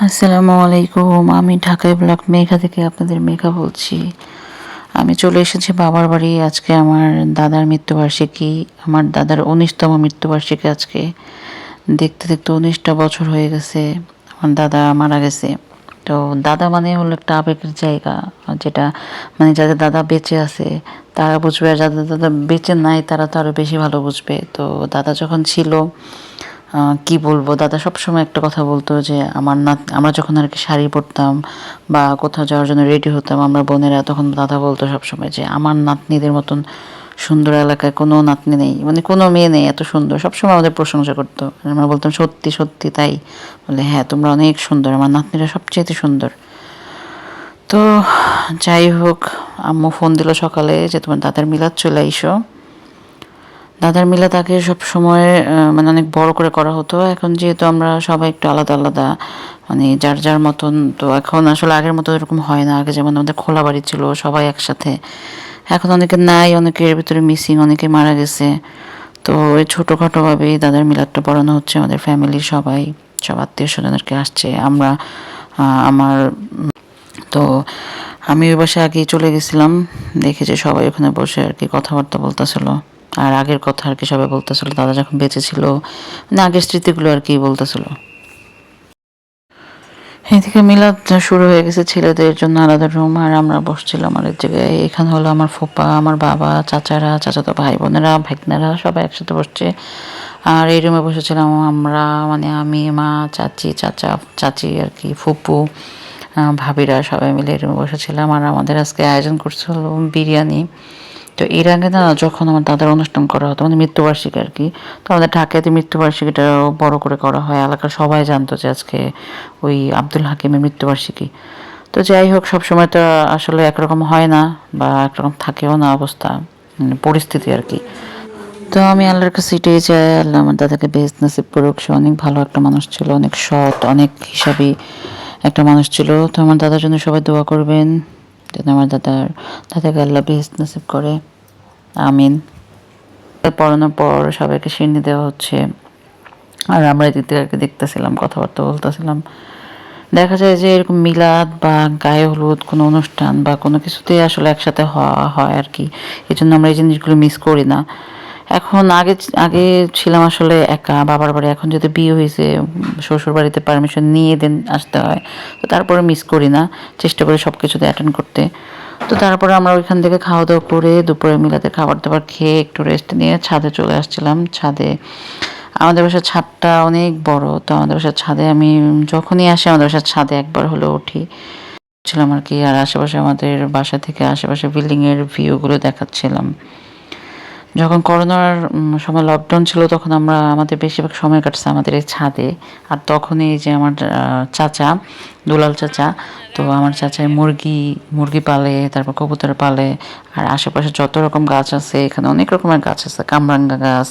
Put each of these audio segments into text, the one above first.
আসসালামু আলাইকুম, আমি ঢাকায় ব্লক মেঘা থেকে আপনাদের মেঘা বলছি। আমি চলে এসেছি বাবার বাড়ি, আজকে আমার দাদার মৃত্যুবার্ষিকী, আমার দাদার উনিশতম মৃত্যুবার্ষিকী আজকে। দেখতে দেখতে উনিশটা বছর হয়ে গেছে, আমার দাদা মারা গেছে। তো দাদা মানে হলো একটা আবেগের জায়গা যেটা মানে যাদের দাদা বেঁচে আছে, তারা বুঝবে, আর যাদের দাদা বেঁচে নাই, তারা তো আরও বেশি ভালো বুঝবে। তো দাদা যখন ছিল কি বলব? দাদা সবসময় একটা কথা বলতো যে, আমার নাত আমরা যখন আর কি শাড়ি পরতাম বা কোথাও যাওয়ার জন্য রেডি হতাম, আমরা বোনেরা তখন দাদা বলতো সবসময় যে, আমার নাতনিদের মতন সুন্দর এলাকায় কোনো নাতনি নেই মানে কোনো মেয়ে নেই এত সুন্দর। সবসময় আমাদের প্রশংসা করতো। আমরা বলতাম, সত্যি সত্যি, তাই। বলে হ্যাঁ তোমরা অনেক সুন্দর, আমার নাতনিরা সবচেয়ে সুন্দর। তো যাই হোক, আম্মু ফোন দিল সকালে যে, তোমার দাদার মিলাদ চলে আইসো। দাদার মিলাদ তাকে সব সময় মানে অনেক বড় করে করা হতো। এখন যেহেতু আমরা সবাই একটু আলাদা আলাদা মানে যার যার মতন, তো এখন আসলে আগের মতো এরকম হয় না। আগে যেমন আমাদের খোলা বাড়ি ছিল, সবাই একসাথে। এখন অনেকে নাই অনেকের ভিতরে মিসিং অনেকে মারা গেছে। তো ওই ছোটোখাটোভাবেই দাদার মিলাদটা পড়ানো হচ্ছে, আমাদের ফ্যামিলির সবাই, সব আত্মীয় স্বজনেরকে আসছে, আমরা আমার, তো আমি ওই বাসায় আগেই চলে গেছিলাম। দেখি যে সবাই ওখানে বসে আর কি কথাবার্তা বলতেছিল। আর আগের কথা আর কি সবাই বলতেছিল, দাদা যখন বেঁচে ছিল মানে আগের স্মৃতিগুলো আর কি বলতেছিল। এদিকে মিলাদ শুরু হয়ে গেছে ছেলেদের জন্য আলাদা রুম আর আমরা বসছিলাম আর জায়গায়। এখানে হলো আমার ফুপা, আমার বাবা, চাচারা, চাচাতো ভাই বোনেরা ভাইকনারা সবাই একসাথে বসছে। আর এই রুমে বসেছিলাম আমরা মানে আমি, মা, চাচি, চাচা, চাচি আর কি, ফুপু ভাবিরা সবাই মিলে এই রুমে বসেছিলাম। আর আমাদের আজকে আয়োজন করছিল বিরিয়ানি। তো এর আগে না যখন আমার দাদার অনুষ্ঠান করা হতো মানে মৃত্যুবার্ষিকী আর কি, তো আমাদের ঢাকাতে মৃত্যুবার্ষিকীটা বড় করে করা হয়। এলাকার সবাই জানতো যে আজকে ওই আব্দুল হাকিমের মৃত্যুবার্ষিকী। তো যাই হোক, সবসময় তো আসলে একরকম হয় না বা একরকম থাকেও না অবস্থা মানে পরিস্থিতি আর কি। তো আমি আল্লাহর কাছে এটাই চাই, আল্লাহ আমার দাদাকে বেশ নসিব করুক। সে অনেক ভালো একটা মানুষ ছিল, অনেক সৎ, অনেক হিসাবি একটা মানুষ ছিল। তো আমার দাদার জন্য সবাই দোয়া করবেন। যেন আমার দাদার, দাদাকে আল্লাহ বেহেস্ত নসিব করে। আমিন। পড়ানোর পর সবাইকে সিন্নি দেওয়া হচ্ছে। আর আমরা এদিকে আর কি দেখতেছিলাম, কথাবার্তা বলতেছিলাম। দেখা যায় যে এরকম মিলাদ বা গায়ে হলুদ কোনো অনুষ্ঠান বা কোনো কিছুতেই আসলে একসাথে হওয়া হয় আর কি। এই জন্য আমরা এই জিনিসগুলো মিস করি না। এখন আগে আগে ছিলাম আসলে একা, বাবার বাড়ি। এখন যেহেতু বিয়ে হয়েছে, শ্বশুর বাড়িতে পারমিশন নিয়ে দেন আসতে হয়। তো তারপরে মিস করি না, চেষ্টা করি সব কিছুতে অ্যাটেন্ড করতে। তো তারপরে আমরা ওইখান থেকে খাওয়া দাওয়া করে দুপুরে মিলাতে খাবার দাবার খেয়ে একটু রেস্ট নিয়ে ছাদে চলে আসছিলাম। ছাদে আমাদের বাসার ছাদটা অনেক বড়, তো আমাদের বাসার ছাদে আমি যখনই আসি আমাদের বাসার ছাদে একবার হলে উঠি। ছিলাম আর কি, আর আশেপাশে আমাদের বাসা থেকে আশেপাশে বিল্ডিংয়ের ভিউগুলো দেখাচ্ছিলাম। যখন করোনার সময় লকডাউন ছিল, তখন আমরা আমাদের বেশিরভাগ সময় কাটছে আমাদের এই ছাদে। আর তখনই যে আমার চাচা, দুলাল চাচা, তো আমার চাচাই মুরগি মুরগি পালে, তারপর কবুতর পালে, আর আশেপাশে যত রকম গাছ আছে, এখানে অনেক রকমের গাছ আছে, কামরাঙ্গা গাছ,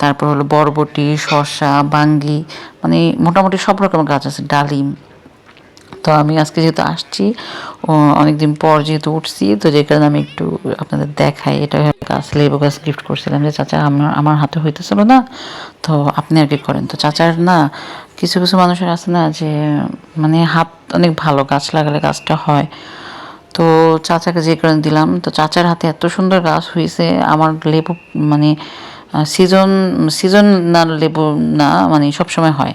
তারপর হলো বরবটি, শসা, বাঙ্গি মানে মোটামুটি সব রকমের গাছ আছে, ডালিম তো আমি আজকে যেহেতু আসছি অনেকদিন পর যেহেতু উঠছি, তো যে কারণে আমি একটু আপনাদের দেখাই এটা গাছ লেবু গাছ গিফট করছিলাম যে চাচা আমার আমার হাতে হইতেছিল না, তো আপনি আর কি করেন? তো চাচার না কিছু কিছু মানুষের আছে না যে মানে হাত অনেক ভালো, গাছ লাগালে গাছটা হয়। তো চাচাকে যে কারণে দিলাম, তো চাচার হাতে এত সুন্দর গাছ হয়েছে আমার লেবু মানে সিজন সিজন না লেবু না মানে সবসময় হয়।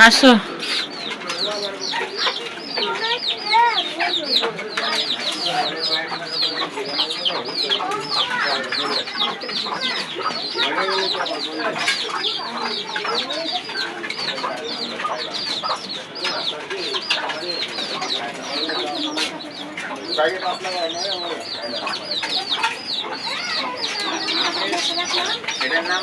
আসো এটার নাম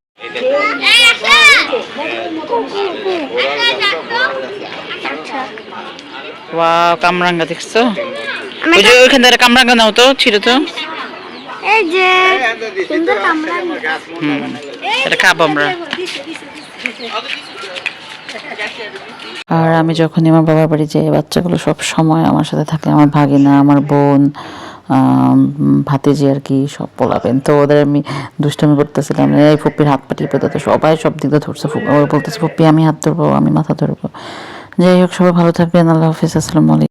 ওয়াও কামরাঙ্গা দেখছ? ওই যে ওইখান থেকে কামরাঙ্গা নাও তো ছিল তো। এই যে সুন্দর কামরা হুম এটা খাব আমরা। আর আমি যখনই আমার বাবার বাড়ি যাই বাচ্চাগুলো সব সময় আমার সাথে থাকে আমার ভাগিনা আমার বোন ভাতিজি আর কি সব পোলাবেন তো ওদের আমি দুষ্টামি করতেছিলাম। এই ফুপির হাত পা টিপে তো সবাই সব দিক দিয়ে ধরছে। বলতেছে ফুপি আমি হাত ধরবো, আমি মাথা ধরবো। যাই হোক, সবাই ভালো থাকবেন। আল্লাহ হাফিজ। আসসালামু আলাইকুম।